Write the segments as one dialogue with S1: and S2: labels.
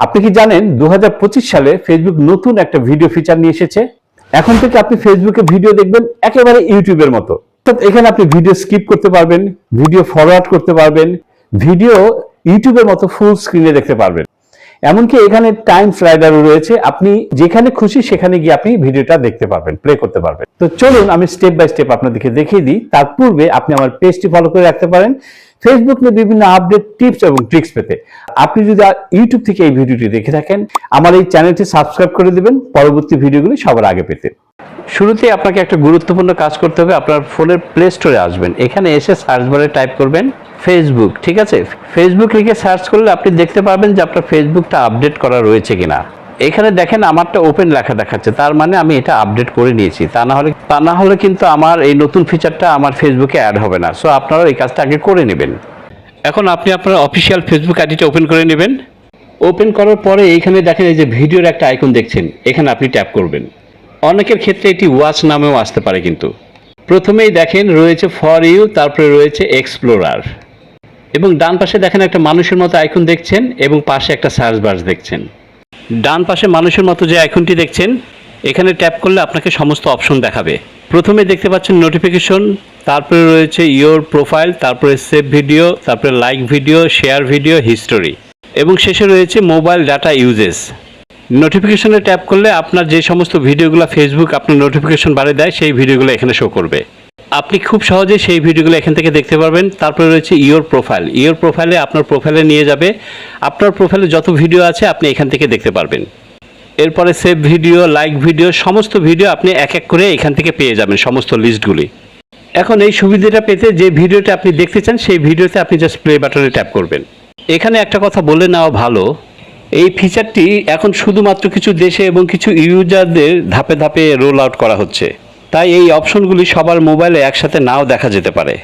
S1: আপনি কি জানেন দু হাজার পঁচিশ সালে ফেসবুক নতুন একটা ভিডিও ফিচার নিয়ে এসেছে? এখন থেকে আপনি ফেসবুকে ভিডিও দেখবেন একেবারে ইউটিউবের মতো। অর্থাৎ এখানে আপনি ভিডিও স্কিপ করতে পারবেন ভিডিও ফরওয়ার্ড করতে পারবেন ভিডিও ইউটিউবের মতো ফুল স্ক্রিনে দেখতে পারবেন। এমনকি এখানে টাইম স্লাইডারও রয়েছে, আপনি যেখানে খুশি সেখানে গিয়ে আপনি ভিডিওটা দেখতে পারবেন প্লে করতে পারবেন। তো চলুন আমি স্টেপ বাই স্টেপ আপনাদেরকে দেখিয়ে দিই। তার পূর্বে আপনি আমার পেজটি ফলো করে রাখতে পারেন। ফেসবুক নিয়ে বিভিন্ন আপডেট টিপস এবং ট্রিক্স পেতে। আপনি যদি ইউটিউব থেকে এই ভিডিওটি দেখে থাকেন, আমার এই চ্যানেলটি সাবস্ক্রাইব করে দিবেন। পরবর্তী ভিডিওগুলি সবার আগে পেতে। শুরুতে আপনাকে একটা গুরুত্বপূর্ণ কাজ করতে হবে। আপনার ফোনের প্লে স্টোরে আসবেন। এখানে এসে সার্চ বারে টাইপ করবেন ফেসবুক ঠিক আছে? ফেসবুক লিখে সার্চ করলে আপনি দেখতে পাবেন যে আপনার ফেসবুকটা আপডেট করা রয়েছে কিনা। এখানে দেখেন আমারটা ওপেন লেখা দেখাচ্ছে। তার মানে আমি এটা আপডেট করে নিয়েছি। তা না হলে তা না হলে কিন্তু আমার এই নতুন ফিচারটা আমার ফেসবুকে অ্যাড হবে না। সো আপনারা এই কাজটা আগে করে নেবেন। এখন আপনি আপনার অফিসিয়াল ফেসবুক আইডিটা ওপেন করে নেবেন। ওপেন করার পরে এইখানে দেখেন এই যে ভিডিওর একটা আইকন দেখছেন। এখানে আপনি ট্যাপ করবেন। অনেকের ক্ষেত্রে এটি ওয়াচ নামেও আসতে পারে কিন্তু। প্রথমেই দেখেন রয়েছে ফর ইউ তারপরে রয়েছে এক্সপ্লোরার এবং ডান পাশে দেখেন একটা মানুষের মতো আইকন দেখছেন এবং পাশে একটা সার্চ বার্স দেখছেন। ডান পাশে মানুষের মতো যে আইকনটি দেখছেন, এখানে ট্যাপ করলে আপনাকে সমস্ত অপশন দেখাবে। প্রথমে দেখতে পাচ্ছেন নোটিফিকেশন, তারপরে রয়েছে ইয়োর প্রোফাইল, তারপরে সেভ ভিডিও, তারপরে like video, share video, history. এবং শেষে রয়েছে মোবাইল ডাটা ইউজেস। নোটিফিকেশনে ট্যাপ করলে আপনার যে সমস্ত ভিডিওগুলো ফেসবুক আপনার নোটিফিকেশন বাড়ে দেয়, সেই ভিডিওগুলো এখানে শো করবে। আপনি খুব সহজে সেই ভিডিওগুলো এখান থেকে দেখতে পারবেন। তারপরে রয়েছে ইওর প্রোফাইল ইওর প্রোফাইলে আপনার প্রোফাইলে নিয়ে যাবে। আপনার প্রোফাইলে যত ভিডিও আছে, আপনি এখান থেকে দেখতে পারবেন। এরপরে সেভ ভিডিও লাইক ভিডিও সমস্ত ভিডিও আপনি এক এক করে এখান থেকে পেয়ে যাবেন সমস্ত লিস্টগুলি এখন এই সুবিধাটা পেতে যে ভিডিওটা আপনি দেখতে চান, সেই ভিডিওতে আপনি জাস্ট প্লে বাটনে ট্যাপ করবেন। এখানে একটা কথা বলে নেওয়া ভালো, এই ফিচারটি এখন শুধুমাত্র কিছু দেশে এবং কিছু ইউজারদের ধাপে ধাপে রোল আউট করা হচ্ছে। তাই এই অপশনগুলি সবার মোবাইলে একসাথে নাও দেখা যেতে পারে।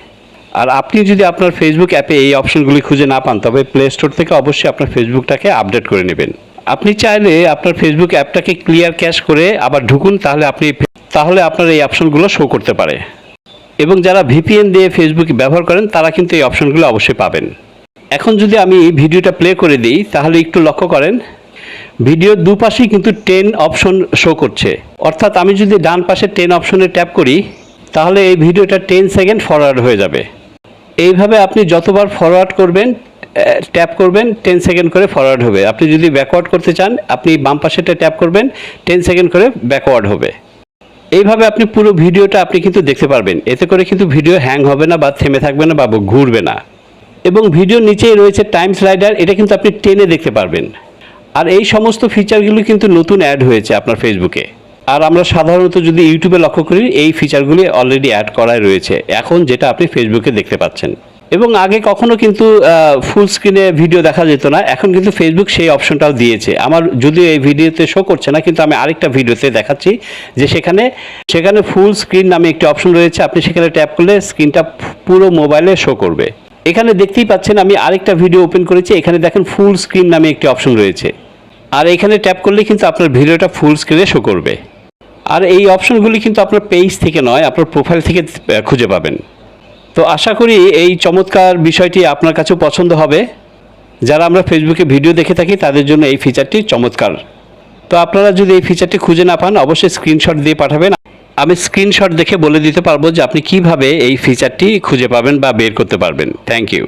S1: আর আপনি যদি আপনার ফেসবুক অ্যাপে এই অপশনগুলি খুঁজে না পান, তবে প্লে স্টোর থেকে অবশ্যই আপনার ফেসবুকটাকে আপডেট করে নেবেন। আপনি চাইলে আপনার ফেসবুক অ্যাপটাকে ক্লিয়ার ক্যাশ করে আবার ঢুকুন, তাহলে আপনি তাহলে আপনার এই অপশনগুলো শো করতে পারে। এবং যারা ভিপিএন দিয়ে ফেসবুক ব্যবহার করেন, তারা কিন্তু এই অপশনগুলো অবশ্যই পাবেন। এখন যদি আমি ভিডিওটা প্লে করে দিই, তাহলে একটু লক্ষ্য করেন ভিডিওর দুপাশেই কিন্তু টেন অপশন শো করছে। অর্থাৎ আমি যদি ডান পাশে টেন অপশনে ট্যাপ করি, তাহলে এই ভিডিওটা টেন সেকেন্ড ফরওয়ার্ড হয়ে যাবে। এইভাবে আপনি যতবার ফরওয়ার্ড করবেন ট্যাপ করবেন টেন সেকেন্ড করে ফরওয়ার্ড হবে। আপনি যদি ব্যাকওয়ার্ড করতে চান, আপনি বাম পাশেটা ট্যাপ করবেন টেন সেকেন্ড করে ব্যাকওয়ার্ড হবে। এইভাবে আপনি পুরো ভিডিওটা আপনি কিন্তু দেখতে পারবেন। এতে করে কিন্তু ভিডিও হ্যাং হবে না বা থেমে থাকবে না বা ঘুরবে না। এবং ভিডিওর নিচেই রয়েছে টাইম স্লাইডার এটা কিন্তু আপনি টেনে দেখতে পারবেন। আর এই সমস্ত ফিচারগুলো কিন্তু নতুন অ্যাড হয়েছে আপনার ফেসবুকে আর আমরা সাধারণত যদি ইউটিউবে লক্ষ্য করি, এই ফিচারগুলি অলরেডি অ্যাড করাই রয়েছে। এখন যেটা আপনি ফেসবুকে দেখতে পাচ্ছেন। এবং আগে কখনো কিন্তু ফুল স্ক্রিনে ভিডিও দেখা যেত না। এখন কিন্তু ফেসবুক সেই অপশনটাও দিয়েছে। আমার যদিও এই ভিডিওতে শো করছে না, কিন্তু আমি আরেকটা ভিডিওতে দেখাচ্ছি যে সেখানে সেখানে ফুল স্ক্রিন নামে একটি অপশন রয়েছে। আপনি সেখানে ট্যাপ করলে স্ক্রিনটা পুরো মোবাইলে শো করবে। এখানে দেখতেই পাচ্ছেন, আমি আরেকটা ভিডিও ওপেন করেছি। এখানে দেখেন ফুল স্ক্রিন নামে একটি অপশন রয়েছে। আর এখানে ট্যাপ করলে কিন্তু আপনার ভিডিওটা ফুল স্ক্রিনে শো করবে। আর এই অপশনগুলি কিন্তু আপনার পেজ থেকে নয়, আপনার প্রোফাইল থেকে খুঁজে পাবেন। তো আশা করি এই চমৎকার বিষয়টি আপনার কাছেও পছন্দ হবে। যারা আমরা ফেসবুকে ভিডিও দেখে থাকি, তাদের জন্য এই ফিচারটি চমৎকার। তো আপনারা যদি এই ফিচারটি খুঁজে না পান, অবশ্যই স্ক্রিনশট দিয়ে পাঠাবেন। আমি স্ক্রিনশট দেখে বলে দিতে পারব যে আপনি কীভাবে এই ফিচারটি খুঁজে পাবেন বা বের করতে পারবেন। Thank you